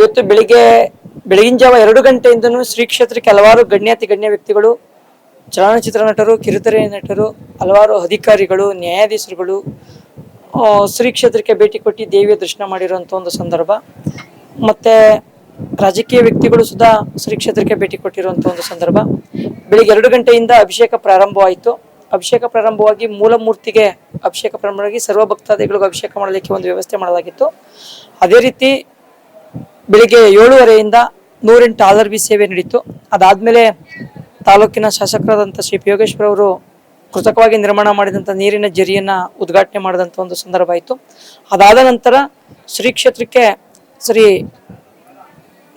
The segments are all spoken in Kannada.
ಇವತ್ತು ಬೆಳಿಗ್ಗೆ, ಬೆಳಗಿನ ಜಾವ ಎರಡು ಗಂಟೆಯಿಂದನೂ ಶ್ರೀ ಕ್ಷೇತ್ರಕ್ಕೆ ಹಲವಾರು ಗಣ್ಯಾತಿ ಗಣ್ಯ ವ್ಯಕ್ತಿಗಳು, ಚಲನಚಿತ್ರ ನಟರು, ಕಿರುತೆರೆ ನಟರು, ಹಲವಾರು ಅಧಿಕಾರಿಗಳು, ನ್ಯಾಯಾಧೀಶರುಗಳು ಶ್ರೀ ಕ್ಷೇತ್ರಕ್ಕೆ ಭೇಟಿ ಕೊಟ್ಟು ದೇವಿಯ ದರ್ಶನ ಮಾಡಿರುವಂಥ ಒಂದು ಸಂದರ್ಭ. ಮತ್ತು ರಾಜಕೀಯ ವ್ಯಕ್ತಿಗಳು ಸುಧಾ ಶ್ರೀ ಕ್ಷೇತ್ರಕ್ಕೆ ಭೇಟಿ ಕೊಟ್ಟಿರುವಂಥ ಒಂದು ಸಂದರ್ಭ. ಬೆಳಿಗ್ಗೆ ಎರಡು ಗಂಟೆಯಿಂದ ಅಭಿಷೇಕ ಪ್ರಾರಂಭವಾಯಿತು. ಅಭಿಷೇಕ ಪ್ರಾರಂಭವಾಗಿ ಮೂಲ ಮೂರ್ತಿಗೆ ಅಭಿಷೇಕ ಪ್ರಾರಂಭವಾಗಿ ಸರ್ವ ಭಕ್ತಾದಿಗಳಿಗೂ ಅಭಿಷೇಕ ಮಾಡಲಿಕ್ಕೆ ಒಂದು ವ್ಯವಸ್ಥೆ ಮಾಡಲಾಗಿತ್ತು. ಅದೇ ರೀತಿ ಬೆಳಿಗ್ಗೆ ಏಳುವರೆಯಿಂದ ನೂರೆಂಟು ಆಧಾರ್ ಬಿ ಸೇವೆ ನಡೀತು. ಅದಾದಮೇಲೆ ತಾಲೂಕಿನ ಶಾಸಕರಾದಂಥ ಶ್ರೀ ಯೋಗೇಶ್ವರ ಅವರು ಕೃತಕವಾಗಿ ನಿರ್ಮಾಣ ಮಾಡಿದಂಥ ನೀರಿನ ಜರಿಯನ್ನು ಉದ್ಘಾಟನೆ ಮಾಡಿದಂಥ ಒಂದು ಸಂದರ್ಭ ಆಯಿತು. ಅದಾದ ನಂತರ ಶ್ರೀ ಕ್ಷೇತ್ರಕ್ಕೆ ಶ್ರೀ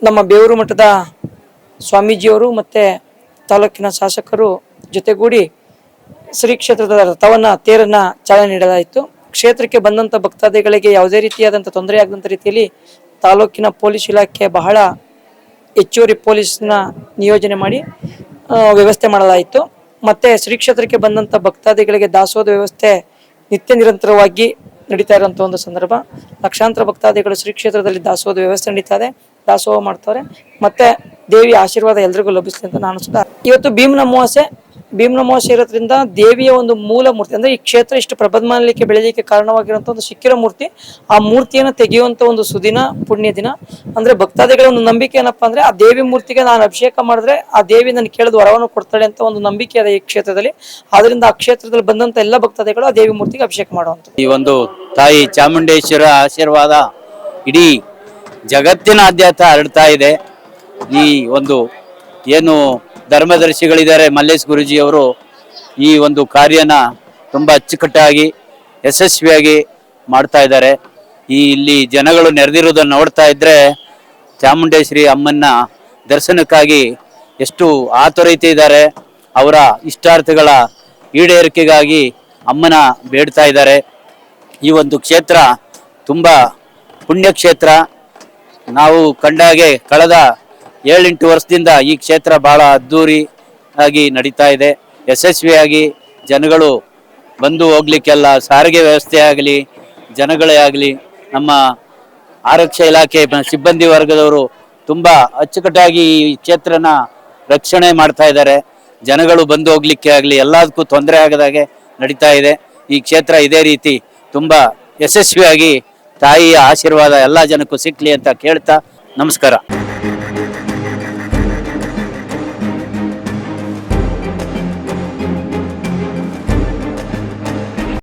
ನಮ್ಮ ಬೇವೂರು ಮಠದ ಸ್ವಾಮೀಜಿಯವರು ಮತ್ತು ತಾಲೂಕಿನ ಶಾಸಕರು ಜೊತೆಗೂಡಿ ಶ್ರೀ ಕ್ಷೇತ್ರದ ರಥವನ್ನು, ತೇರನ್ನು ಚಾಲನೆ ನೀಡಲಾಯಿತು. ಕ್ಷೇತ್ರಕ್ಕೆ ಬಂದಂಥ ಭಕ್ತಾದಿಗಳಿಗೆ ಯಾವುದೇ ರೀತಿಯಾದಂಥ ತೊಂದರೆ ಆಗದಂಥ ರೀತಿಯಲ್ಲಿ ತಾಲೂಕಿನ ಪೊಲೀಸ್ ಇಲಾಖೆ ಬಹಳ ಹೆಚ್ಚುವರಿ ಪೊಲೀಸ್ನ ನಿಯೋಜನೆ ಮಾಡಿ ವ್ಯವಸ್ಥೆ ಮಾಡಲಾಯಿತು. ಮತ್ತು ಶ್ರೀ ಕ್ಷೇತ್ರಕ್ಕೆ ಬಂದಂಥ ಭಕ್ತಾದಿಗಳಿಗೆ ದಾಸೋಹದ ವ್ಯವಸ್ಥೆ ನಿತ್ಯ ನಿರಂತರವಾಗಿ ನಡೀತಾ ಇರೋಂಥ ಒಂದು ಸಂದರ್ಭ. ಲಕ್ಷಾಂತರ ಭಕ್ತಾದಿಗಳು ಶ್ರೀ ಕ್ಷೇತ್ರದಲ್ಲಿ ದಾಸೋಹದ ವ್ಯವಸ್ಥೆ ನಡೀತಾ ಇದೆ, ದಾಸೋಹ ಮಾಡ್ತಾರೆ ಮತ್ತು ದೇವಿ ಆಶೀರ್ವಾದ ಎಲ್ರಿಗೂ ಲಭಿಸ್ಲಿ ಅಂತ ನಾನು ಸುತ್ತ ಇವತ್ತು ಭೀಮನ ಅಮಾವಾಸ್ಯೆ ಭೀಮನ ಅಮಾವಾಸ್ಯೆ ಇರೋದ್ರಿಂದ ದೇವಿಯ ಒಂದು ಮೂಲ ಮೂರ್ತಿ, ಅಂದ್ರೆ ಈ ಕ್ಷೇತ್ರ ಇಷ್ಟು ಪ್ರಬದ್ಮಾನಲಿಕ್ಕೆ ಬೆಳೆಯಲಿಕ್ಕೆ ಕಾರಣವಾಗಿರುವಂಥ ಒಂದು ಸಿಕ್ಕಿರ ಮೂರ್ತಿ, ಆ ಮೂರ್ತಿಯನ್ನು ತೆಗೆಯುವಂತ ಒಂದು ಸುದಿನ, ಪುಣ್ಯ ದಿನ. ಅಂದ್ರೆ ಭಕ್ತಾದಿಗಳ ಒಂದು ನಂಬಿಕೆ ಏನಪ್ಪಾ ಅಂದ್ರೆ ಆ ದೇವಿ ಮೂರ್ತಿಗೆ ನಾನು ಅಭಿಷೇಕ ಮಾಡಿದ್ರೆ ಆ ದೇವಿ ನನಗೆ ಕೇಳಿದ ವರವನ್ನು ಕೊಡ್ತಾಳೆ ಅಂತ ಒಂದು ನಂಬಿಕೆ ಇದೆ ಈ ಕ್ಷೇತ್ರದಲ್ಲಿ. ಆದ್ರಿಂದ ಆ ಕ್ಷೇತ್ರದಲ್ಲಿ ಬಂದಂತ ಎಲ್ಲ ಭಕ್ತಾದಿಗಳು ಆ ದೇವಿ ಮೂರ್ತಿಗೆ ಅಭಿಷೇಕ ಮಾಡುವಂತ ಈ ಒಂದು ತಾಯಿ ಚಾಮುಂಡೇಶ್ವರ ಆಶೀರ್ವಾದ ಇಡೀ ಜಗತ್ತಿನಾದ್ಯಂತ ಹರಡ್ತಾ ಇದೆ. ಈ ಒಂದು ಏನು ಧರ್ಮದರ್ಶಿಗಳಿದ್ದಾರೆ ಮಲ್ಲೇಶ್ ಗುರುಜಿಯವರು ಈ ಒಂದು ಕಾರ್ಯನ ತುಂಬ ಅಚ್ಚುಕಟ್ಟಾಗಿ, ಯಶಸ್ವಿಯಾಗಿ ಮಾಡ್ತಾ ಇದ್ದಾರೆ. ಈ ಇಲ್ಲಿ ಜನಗಳು ನೆರೆದಿರುವುದನ್ನು ನೋಡ್ತಾ ಇದ್ರೆ ಚಾಮುಂಡೇಶ್ವರಿ ಅಮ್ಮನ್ನ ದರ್ಶನಕ್ಕಾಗಿ ಎಷ್ಟು ಆತುರೈತೆ ಇದ್ದಾರೆ. ಅವರ ಇಷ್ಟಾರ್ಥಗಳ ಈಡೇರಿಕೆಗಾಗಿ ಅಮ್ಮನ ಬೇಡ್ತಾ ಇದ್ದಾರೆ. ಈ ಒಂದು ಕ್ಷೇತ್ರ ತುಂಬ ಪುಣ್ಯಕ್ಷೇತ್ರ. ನಾವು ಕಂಡಾಗೆ ಕಳೆದ ಏಳೆಂಟು ವರ್ಷದಿಂದ ಈ ಕ್ಷೇತ್ರ ಬಹಳ ಅದ್ಧೂರಿ ಆಗಿ ನಡೀತಾ ಇದೆ. ಯಶಸ್ವಿಯಾಗಿ ಜನಗಳು ಬಂದು ಹೋಗ್ಲಿಕ್ಕೆಲ್ಲ ಸಾರಿಗೆ ವ್ಯವಸ್ಥೆ ಆಗಲಿ, ಜನಗಳೇ ಆಗಲಿ, ನಮ್ಮ ಆರಕ್ಷ ಇಲಾಖೆ ಸಿಬ್ಬಂದಿ ವರ್ಗದವರು ತುಂಬ ಅಚ್ಚುಕಟ್ಟಾಗಿ ಈ ಕ್ಷೇತ್ರನ ರಕ್ಷಣೆ ಮಾಡ್ತಾ ಇದ್ದಾರೆ. ಜನಗಳು ಬಂದು ಹೋಗ್ಲಿಕ್ಕೆ ಆಗಲಿ, ಎಲ್ಲದಕ್ಕೂ ತೊಂದರೆ ಆಗದಾಗೆ ನಡೀತಾ ಇದೆ. ಈ ಕ್ಷೇತ್ರ ಇದೇ ರೀತಿ ತುಂಬ ಯಶಸ್ವಿಯಾಗಿ ತಾಯಿಯ ಆಶೀರ್ವಾದ ಎಲ್ಲ ಜನಕ್ಕೂ ಸಿಕ್ಕಲಿ ಅಂತ ಕೇಳ್ತಾ ನಮಸ್ಕಾರ.